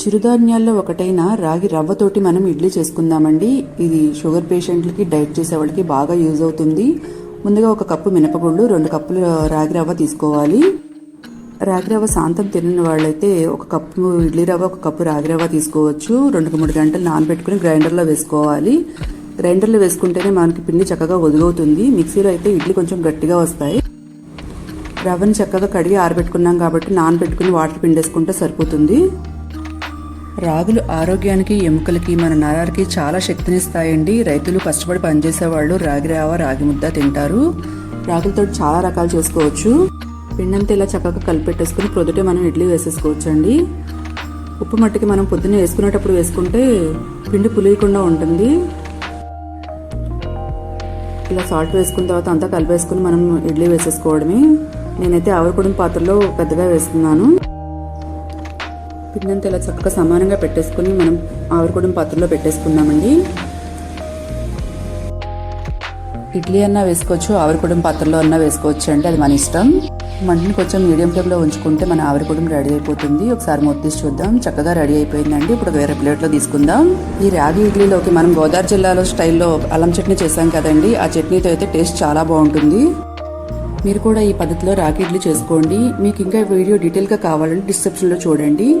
చిరుధాన్యాల్లో ఒకటైన రాగి రవ్వతోటి మనం ఇడ్లీ చేసుకుందామండి. ఇది షుగర్ పేషెంట్లకి డైట్ చేసే వాళ్ళకి బాగా యూజ్ అవుతుంది. ముందుగా ఒక కప్పు మినపగుళ్ళు రెండు కప్పులు రాగి రవ్వ తీసుకోవాలి. రాగి రవ్వ సాంతం తినని వాళ్ళైతే ఒక కప్పు ఇడ్లీ రవ్వ ఒక కప్పు రాగి రవ్వ తీసుకోవచ్చు. రెండు మూడు గంటలు నానబెట్టుకుని గ్రైండర్లో వేసుకోవాలి. గ్రైండర్లో వేసుకుంటేనే మనకి పిండి చక్కగా ఒదుగవుతుంది. మిక్సీలో అయితే ఇడ్లీ కొంచెం గట్టిగా వస్తాయి. రవ్వని చక్కగా కడిగి ఆరబెట్టుకున్నాం కాబట్టి నానబెట్టుకుని వాటర్ పిండేసుకుంటే సరిపోతుంది. రాగులు ఆరోగ్యానికి ఎముకలకి మన నరాలకి చాలా శక్తినిస్తాయండి. రైతులు కష్టపడి పనిచేసే వాళ్ళు రాగి రావ రాగి ముద్ద తింటారు. రాగులతో చాలా రకాలు చేసుకోవచ్చు. పిండంతా ఇలా చక్కగా కలిపెట్టేసుకుని ప్రొద్దుటే మనం ఇడ్లీ వేసేసుకోవచ్చు అండి ఉప్పు మట్టికి మనం పొద్దున్నే వేసుకునేటప్పుడు వేసుకుంటే పిండి పులియకుండా ఉంటుంది. ఇలా సాల్ట్ వేసుకున్న తర్వాత అంతా కలిపేసుకుని మనం ఇడ్లీ వేసేసుకోవడమే. నేనైతే ఆవిరిపొడిన పాత్రలో పెద్దగా వేస్తున్నాను. పిండంతా ఇలా చక్కగా సమానంగా పెట్టేసుకుని మనం ఆవిరిపొడిన పాత్రలో పెట్టేసుకుందామండి. ఇడ్లీ అన్నా వేసుకోవచ్చు ఆవిరిపొడిన పాత్రలో అన్నా వేసుకోవచ్చు అండి అది మన ఇష్టం. మంటని కొంచెం మీడియం ఫ్లేమ్లో ఉంచుకుంటే మన ఆవిరిపొడిం రెడీ అయిపోతుంది. ఒకసారి మూత చూద్దాం. చక్కగా రెడీ అయిపోయిందండి. ఇప్పుడు వేరే ప్లేట్లో తీసుకుందాం. ఈ రాగి ఇడ్లీలోకి మనం గోదావరి జిల్లాలో స్టైల్లో అల్లం చట్నీ చేసాం కదండి. ఆ చట్నీతో అయితే టేస్ట్ చాలా బాగుంటుంది. మీరు కూడా ఈ పద్ధతిలో రాగి ఇడ్లీ చేసుకోండి. మీకు ఇంకా వీడియో డీటెయిల్గా కావాలంటే డిస్క్రిప్షన్లో చూడండి.